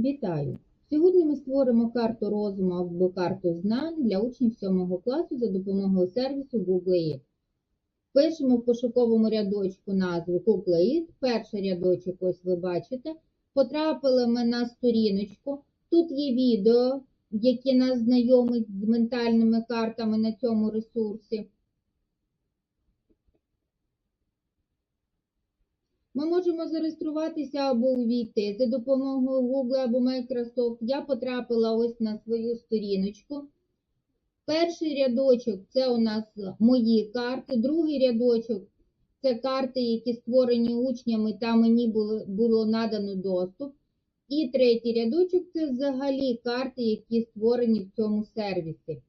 Вітаю! Сьогодні ми створимо карту розуму або карту знань для учнів 7 класу за допомогою сервісу Google. Пишемо в пошуковому рядочку назву Google. Перший рядочок, ось ви бачите. Потрапили ми на сторіночку. Тут є відео, які нас знайомить з ментальними картами на цьому ресурсі. Ми можемо зареєструватися або увійти за допомогою Google або Microsoft. Я потрапила ось на свою сторіночку. Перший рядочок це у нас мої карти, другий рядочок це карти, які створені учнями, та мені було, було надано доступ. І третій рядочок це взагалі карти, які створені в цьому сервісі.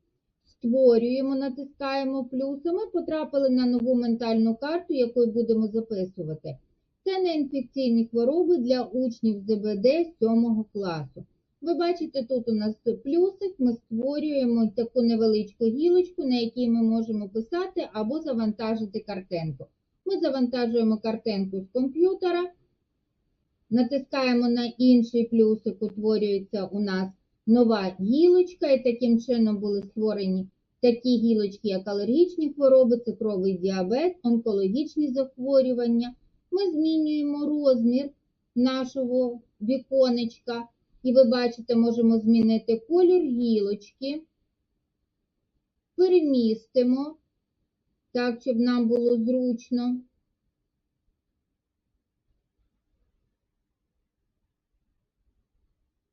Створюємо, натискаємо плюс, ми потрапили на нову ментальну карту, яку будемо записувати. Це неінфекційні хвороби для учнів ЗБД 7 класу. Ви бачите, тут у нас плюсик, ми створюємо таку невеличку гілочку, на якій ми можемо писати або завантажити картинку. Ми завантажуємо картинку з комп'ютера, натискаємо на інший плюсик, утворюється у нас нова гілочка, і таким чином були створені такі гілочки, як алергічні хвороби, цукровий діабет, онкологічні захворювання. Ми змінюємо розмір нашого віконечка, і ви бачите, можемо змінити колір гілочки, перемістимо, так, щоб нам було зручно.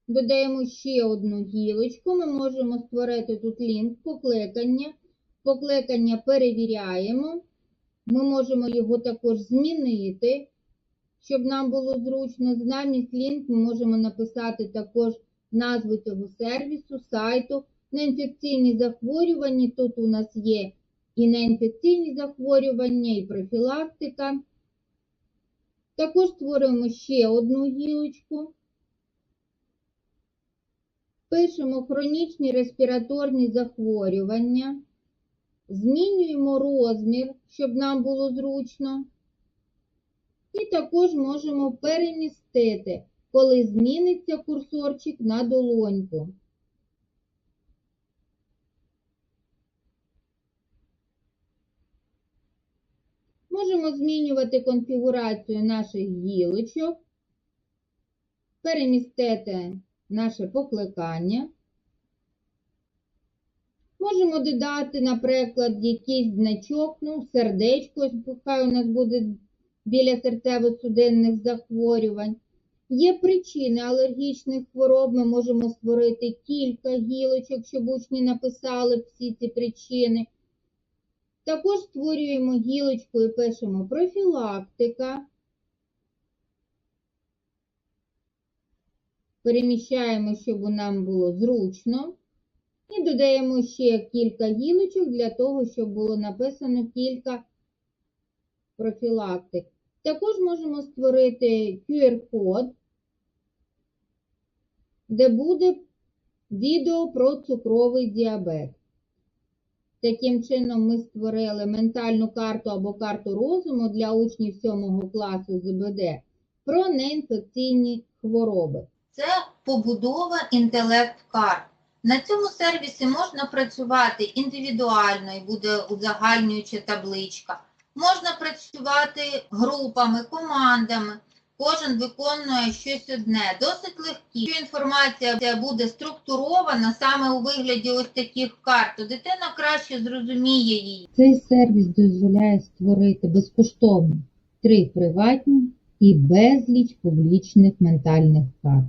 Додаємо ще одну гілочку, ми можемо створити тут лінк покликання. Покликання перевіряємо. Ми можемо його також змінити, щоб нам було зручно. Замість лінк ми можемо написати також назву цього сервісу, сайту. Неінфекційні захворювання. Тут у нас є і неінфекційні захворювання, і профілактика. Також створюємо ще одну гілочку. Пишемо хронічні респіраторні захворювання. Змінюємо розмір, щоб нам було зручно. І також можемо перемістити, коли зміниться курсорчик на долоньку. Можемо змінювати конфігурацію наших гілочок, перемістити наше покликання. Можемо додати, наприклад, якийсь значок, ну, сердечко, хай у нас буде біля серцево-судинних захворювань. Є причини алергічних хвороб, ми можемо створити кілька гілочок, щоб учні написали всі ці причини. Також створюємо гілочку і пишемо профілактика. Переміщаємо, щоб нам було зручно. І додаємо ще кілька гілочок для того, щоб було написано кілька профілактик. Також можемо створити QR-код, де буде відео про цукровий діабет. Таким чином, ми створили ментальну карту або карту розуму для учнів 7 класу ЗБД про неінфекційні хвороби. Це побудова інтелект-карт. На цьому сервісі можна працювати індивідуально і буде узагальнююча табличка. Можна працювати групами, командами. Кожен виконує щось одне, досить легкі. Якщо інформація буде структурована саме у вигляді ось таких карт, то дитина краще зрозуміє її. Цей сервіс дозволяє створити безкоштовно три приватні і безліч публічних ментальних карт.